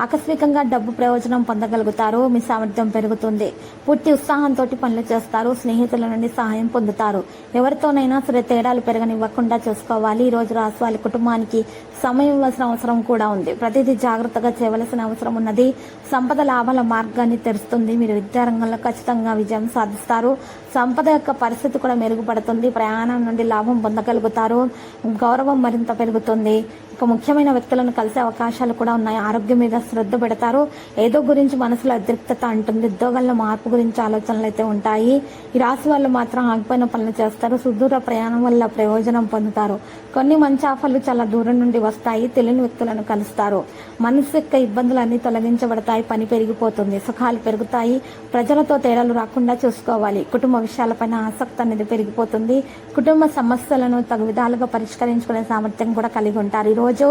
ఆకస్మికంగా డబ్బు ప్రయోజనం పొందగలుగుతారు. మీ సామర్థ్యం పెరుగుతుంది. పూర్తి ఉత్సాహంతో పనులు చేస్తారు. స్నేహితుల నుండి సహాయం పొందుతారు. ఎవరితోనైనా సరే తేడాలు పెరగనివ్వకుండా చూసుకోవాలి. ఈ రోజు రాసి వాళ్ళ కుటుంబానికి సమయం ఇవ్వాల్సిన అవసరం కూడా ఉంది. ప్రతిదీ జాగ్రత్తగా చేయవలసిన అవసరం ఉన్నది. సంపద లాభాల మార్గాన్ని తెరుస్తుంది. మీరు విద్యారంగంలో ఖచ్చితంగా విజయం సాధిస్తారు. సంపద యొక్క పరిస్థితి కూడా మెరుగుపడుతుంది. ప్రయాణం నుండి లాభం పొందగలుగుతారు. గౌరవం మరింత పెరుగుతుంది. ఇక ముఖ్యమైన వ్యక్తులను కలిసే అవకాశాలు కూడా ఉన్నాయి. ఆరోగ్యం మీద శ్రద్ధ పెడతారు. ఏదో గురించి మనసులో అద్రిక్తత అంటుంది. ఉద్యోగాల్లో మార్పు గురించి ఆలోచనలు అయితే ఉంటాయి. ఈ రాశి వాళ్ళు మాత్రం ఆగిపోయిన పనులు చేస్తారు. సుదూర ప్రయాణం వల్ల ప్రయోజనం పొందుతారు. కొన్ని మంచి ఆఫర్లు చాలా దూరం నుండి వస్తాయి. తెలియని వ్యక్తులను కలుస్తారు. మనసు యొక్క ఇబ్బందులన్నీ తొలగించబడతాయి. పని పెరిగిపోతుంది. సుఖాలు పెరుగుతాయి. ప్రజలతో తేడాలు రాకుండా చూసుకోవాలి. కుటుంబ విషయాలపైన ఆసక్తి అనేది పెరిగిపోతుంది. కుటుంబ సమస్యలను తగు విధాలుగా పరిష్కరించుకునే సామర్థ్యం కూడా కలిగి ఉంటారు. రోజు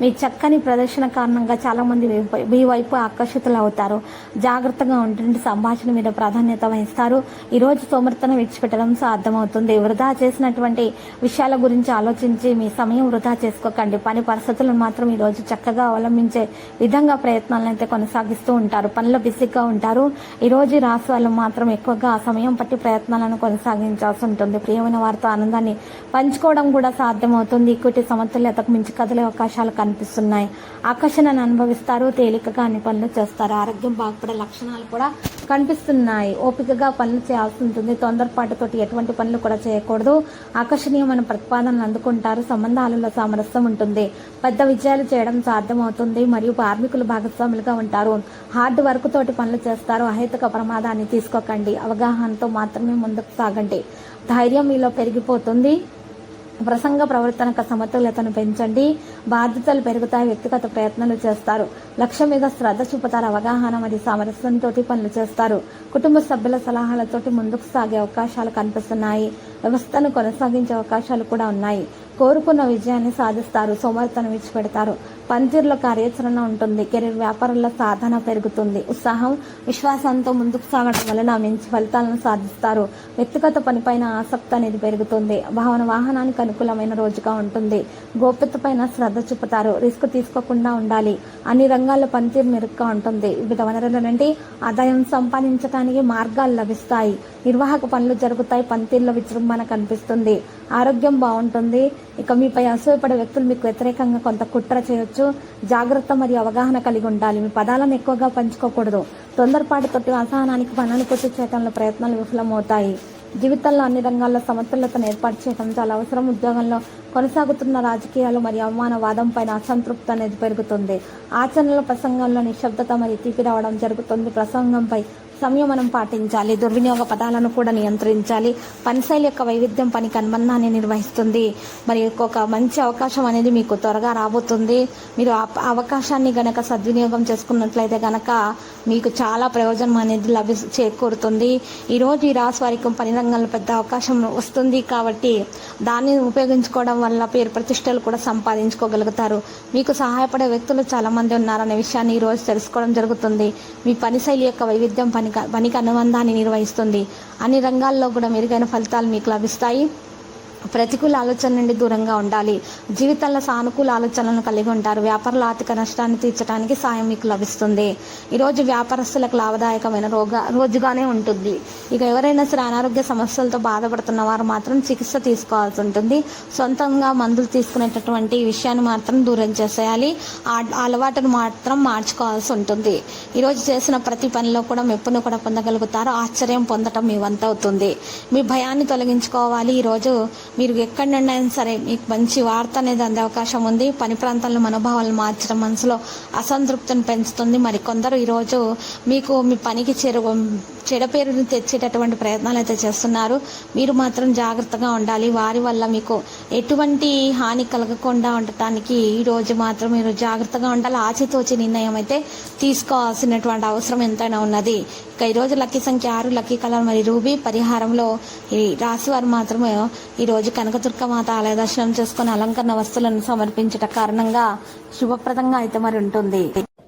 మీ చక్కని ప్రదర్శన కారణంగా చాలామంది మీ వైపు ఆకర్షితులు అవుతారు. జాగ్రత్తగా ఉంటుంటే సంభాషణ మీద ప్రాధాన్యత వహిస్తారు. ఈరోజు సోమర్థనం విడిచిపెట్టడం సాధ్యమవుతుంది. వృధా చేసినటువంటి విషయాల గురించి ఆలోచించి మీ సమయం వృధా చేసుకోకండి. పని పరిస్థితులను మాత్రం ఈరోజు చక్కగా అవలంబించే విధంగా ప్రయత్నాలను అయితే కొనసాగిస్తూ ఉంటారు. పనిలో బిజీగా ఉంటారు. ఈరోజు రాసి వాళ్ళు మాత్రం ఎక్కువగా ఆ సమయం పట్టి ప్రయత్నాలను కొనసాగించాల్సి ఉంటుంది. ప్రియమైన వారితో ఆనందాన్ని పంచుకోవడం కూడా సాధ్యమవుతుంది. ఈక్విటీ సమతుల్యతకు మించి కదిలే అవకాశాలు కనిపిస్తున్నాయి. ఆకర్షణను అనుభవిస్తారు తేలికగా అన్ని పనులు చేస్తారు. ఆరోగ్యం బాగుపడే లక్షణాలు కూడా కనిపిస్తున్నాయి. ఓపికగా పనులు చేయాల్సి ఉంటుంది. తొందరపాటుతోటి ఎటువంటి పనులు కూడా చేయకూడదు. ఆకర్షణీయమైన ప్రతిపాదనలు అందుకుంటారు. సంబంధాలలో సామరస్యం ఉంటుంది. పెద్ద విజయాలు చేయడం సాధ్యమవుతుంది. మరియు కార్మికులు భాగస్వాములుగా ఉంటారు. హార్డ్ వర్క్ తోటి పనులు చేస్తారు. అహేతుక ప్రమాదాన్ని తీసుకోకండి. అవగాహనతో మాత్రమే ముందుకు సాగండి. ధైర్యం మీలో పెరిగిపోతుంది. ప్రసంగ ప్రవర్తనక సమతుల్యతను పెంచండి. బాధ్యతలు పెరుగుతాయి. వ్యక్తిగత ప్రయత్నాలు చేస్తారు. లక్ష్యం మీద శ్రద్ధ చూపుతారు. అవగాహన మరియు సామరస్యంతో పనులు చేస్తారు. కుటుంబ సభ్యుల సలహాలతోటి ముందుకు సాగే అవకాశాలు కనిపిస్తున్నాయి. వ్యవస్థను కొనసాగించే అవకాశాలు కూడా ఉన్నాయి. కోరుకున్న విజయాన్ని సాధిస్తారు. సోమరితనం విడిచిపెడతారు. పనితీరులో కార్యాచరణ ఉంటుంది. కెరీర్ వ్యాపారంలో సాధన పెరుగుతుంది. ఉత్సాహం విశ్వాసంతో ముందుకు సాగడం వలన మంచి ఫలితాలను సాధిస్తారు. వ్యక్తిగత పనిపైన ఆసక్తి అనేది పెరుగుతుంది. భావన వాహనానికి అనుకూలమైన రోజుగా ఉంటుంది. గోప్యత పైన శ్రద్ధ చూపుతారు. రిస్క్ తీసుకోకుండా ఉండాలి. అన్ని రంగాల్లో పనితీరు మెరుగ్గా ఉంటుంది. వివిధ వనరుల నుండి ఆదాయం సంపాదించడానికి మార్గాలు లభిస్తాయి. నిర్వాహక పనులు జరుగుతాయి. పనితీరులో విజృంభణ మనకు కనిపిస్తుంది ఆరోగ్యం బాగుంటుంది. ఇక మీపై అసూయపడే వ్యక్తులు మీకు వ్యతిరేకంగా కొంత కుట్ర చేయొచ్చు. జాగ్రత్త మరియు అవగాహన కలిగి ఉండాలి. మీ పదాలను ఎక్కువగా పంచుకోకూడదు. తొందరపాటుతోటి అసహనానికి పనులు పూర్తి చేయడంలో ప్రయత్నాలు విఫలమవుతాయి. జీవితంలో అన్ని రంగాల్లో సమతుల్యతను ఏర్పాటు చేయడం చాలా అవసరం. ఉద్యోగంలో కొనసాగుతున్న రాజకీయాలు మరియు అవమానవాదం పైన అసంతృప్తి అనేది పెరుగుతుంది. ఆచరణల ప్రసంగంలో నిశ్శబ్దత మరియు తీపి రావడం జరుగుతుంది. ప్రసంగంపై సంయమనం పాటించాలి దుర్వినియోగ పదాలను కూడా నియంత్రించాలి. పనిశైలి యొక్క వైవిధ్యం పనికి అనుబంధాన్ని నిర్వహిస్తుంది. మరి ఒక మంచి అవకాశం అనేది మీకు త్వరగా రాబోతుంది. మీరు ఆ అవకాశాన్ని గనక సద్వినియోగం చేసుకున్నట్లయితే గనక మీకు చాలా ప్రయోజనం అనేది లభి చేకూరుతుంది. ఈరోజు ఈ రాశి వారికి పని రంగంలో పెద్ద అవకాశం వస్తుంది కాబట్టి దాన్ని ఉపయోగించుకోవడం వల్ల పేరు ప్రతిష్టలు కూడా సంపాదించుకోగలుగుతారు. మీకు సహాయపడే వ్యక్తులు చాలామంది ఉన్నారనే విషయాన్ని ఈరోజు తెలుసుకోవడం జరుగుతుంది. మీ పని శైలి యొక్క వైవిధ్యం పని పనికి అనుబంధాన్ని నిర్వహిస్తుంది. అన్ని రంగాల్లో కూడా మెరుగైన ఫలితాలు మీకు లభిస్తాయి. ప్రతికూల ఆలోచన నుండి దూరంగా ఉండాలి. జీవితంలో సానుకూల ఆలోచనలను కలిగి ఉంటారు. వ్యాపారుల ఆర్థిక నష్టాన్ని తీర్చడానికి సాయం మీకు లభిస్తుంది. ఈరోజు వ్యాపారస్తులకు లాభదాయకమైన రోగ రోజుగానే ఉంటుంది. ఇక ఎవరైనా సరే అనారోగ్య సమస్యలతో బాధపడుతున్న వారు మాత్రం చికిత్స తీసుకోవాల్సి ఉంటుంది. సొంతంగా మందులు తీసుకునేటటువంటి విషయాన్ని మాత్రం దూరం చేసేయాలి. ఆ అలవాటును మాత్రం మార్చుకోవాల్సి ఉంటుంది. ఈరోజు చేసిన ప్రతి పనిలో కూడా మెప్పును కూడా పొందగలుగుతారు. ఆశ్చర్యం పొందటం మీ వంతవుతుంది. మీ భయాన్ని తొలగించుకోవాలి. ఈరోజు మీరు ఎక్కడి నుండి అయినా సరే మీకు మంచి వార్త అనేది అందే అవకాశం ఉంది. పని ప్రాంతాల్లో మనోభావాలు మార్చడం మనసులో అసంతృప్తిని పెంచుతుంది. మరి కొందరు ఈరోజు మీకు మీ పనికి చేరు చెడ పేరును తెచ్చేటటువంటి ప్రయత్నాలు అయితే చేస్తున్నారు. మీరు మాత్రం జాగ్రత్తగా ఉండాలి. వారి వల్ల మీకు ఎటువంటి హాని కలగకుండా ఉండటానికి ఈ రోజు మాత్రం మీరు జాగ్రత్తగా ఉండాలి. ఆచితోచి నిర్ణయం అయితే తీసుకోవాల్సినటువంటి అవసరం ఎంతైనా ఉన్నది. ఇక ఈరోజు లక్కీ సంఖ్య ఆరు లక్కీ కలర్ మరి రూబీ పరిహారంలో ఈ రాశి వారు మాత్రమే ఈరోజు కనకదుర్గ మాత ఆలయ దర్శనం చేసుకుని అలంకరణ వస్తువులను సమర్పించట కారణంగా శుభప్రదంగా అయితే మరి ఉంటుంది.